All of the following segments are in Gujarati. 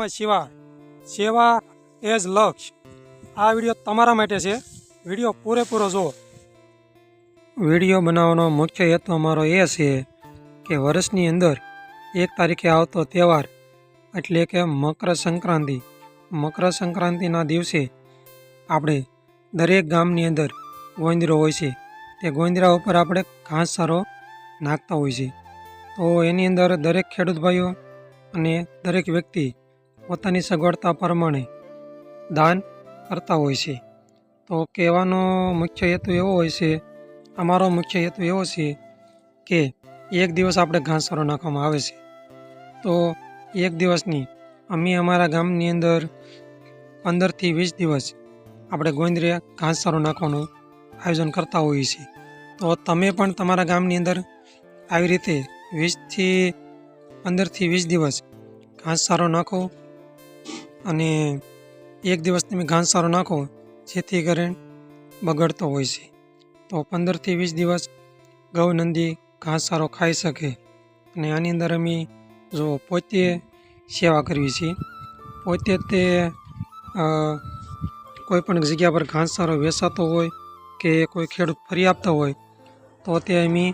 નમઃ શિવાય સેવા એઝ લક્ષ આ વીડિયો તમારા માટે છે. વીડિયો પૂરેપૂરો જુઓ. વીડિયો બનાવવાનો મુખ્ય હેતુ અમારો એ છે કે વર્ષની અંદર એક તારીખે આવતો તહેવાર એટલે કે મકર સંક્રાંતિ. મકર સંક્રાંતિના દિવસે આપણે દરેક ગામની અંદર ગોંદરો હોય છે. તે ગોંદરા ઉપર આપણે ઘાસચારો નાખતા હોય છે. તો એની અંદર દરેક ખેડૂત ભાઈઓ અને દરેક વ્યક્તિ પોતાની સગવડતા પ્રમાણે દાન કરતા હોય છે. તો કહેવાનો મુખ્ય હેતુ એવો હોય છે, અમારો મુખ્ય હેતુ એવો છે કે એક દિવસ આપણે ઘાસચારો નાખવામાં આવે છે. તો એક દિવસની અમે અમારા ગામની અંદર પંદરથી વીસ દિવસ આપણે ગોંદરે ઘાસચારો નાખવાનું આયોજન કરતા હોઈએ છીએ. તો તમે પણ તમારા ગામની અંદર આવી રીતે વીસથી પંદરથી વીસ દિવસ ઘાસચારો નાખો અને એક દિવસ તમે ઘાસચારો નાખો જેથી કરીને બગડતો હોય છે. તો પંદરથી વીસ દિવસ ગૌનંદી ઘાસચારો ખાઈ શકે. અને આની અંદર અમે જો પોતે સેવા કરવી છીએ પોતે તે કોઈપણ કોઈ પણ જગ્યા પર ઘાસચારો વેચાતો હોય કે કોઈ ખેડૂત ફરી આપતો હોય, તો તે અમે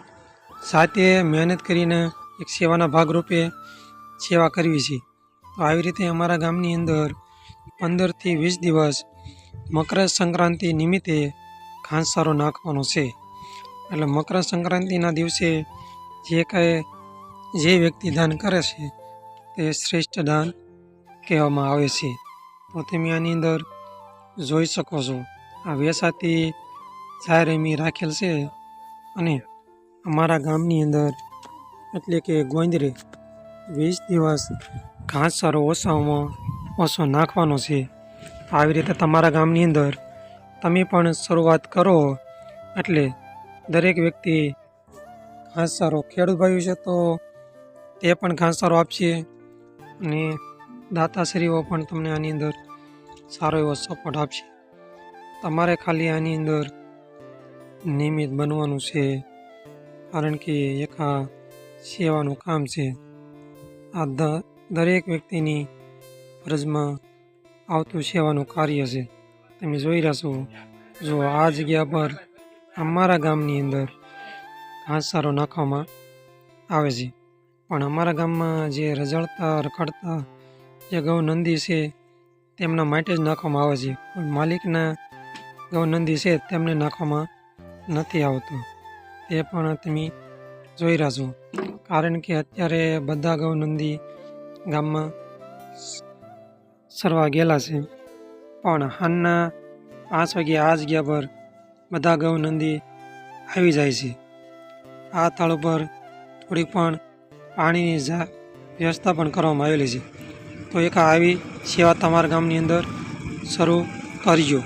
સાથે મહેનત કરીને એક સેવાના ભાગરૂપે સેવા કરવી છે. તો આવી રીતે અમારા ગામની અંદર પંદરથી વીસ દિવસ મકર સંક્રાંતિ નિમિત્તે ઘાસચારો નાખવાનો છે. એટલે મકર સંક્રાંતિના દિવસે જે કાંઈ જે વ્યક્તિ દાન કરે છે, તે શ્રેષ્ઠ દાન કહેવામાં આવે છે. તો તમે આની અંદર જોઈ શકો છો. આ વેસાતી જાહેર એમી રાખેલ છે અને અમારા ગામની અંદર એટલે કે ગોંદરે વીસ દિવસ ઘાસચારો ઓછામાં ઓછો નાખવાનો છે. આવી રીતે તમારા ગામની અંદર તમે પણ શરૂઆત કરો. એટલે દરેક વ્યક્તિ ઘાસચારો ખેડૂત ભાઈ છે તો તે પણ ઘાસચારો આપશે અને દાતાશ્રીઓ પણ તમને આની અંદર સારો એવો સપોર્ટ આપશે. તમારે ખાલી આની અંદર નિયમિત બનવાનું છે, કારણ કે એક આ સેવાનું કામ છે. આ દરેક વ્યક્તિની ફરજમાં આવતું સેવાનું કાર્ય છે. તમે જોઈ રહ્યા જો આ જગ્યા પર અમારા ગામની અંદર ઘાસચારો નાખવામાં આવે છે. પણ અમારા ગામમાં જે રઝળતા, રખડતા જે ગૌ નંદી છે, તેમના માટે જ નાખવામાં આવે છે. પણ માલિકના ગૌ નંદી છે, તેમને નાખવામાં નથી આવતું. તે પણ તમે જોઈ રહ્યા છો. કારણ કે અત્યારે બધા ગૌ નંદી ગામમાં સરવા ગયેલા છે. પણ હાલના પાંચ વાગે આ જગ્યા પર બધા ગૌ નંદી આવી જાય છે. આ તળ ઉપર થોડીક પણ પાણીની વ્યવસ્થા પણ કરવામાં આવેલી છે. તો એક આવી સેવા તમારા ગામની અંદર શરૂ કરજો.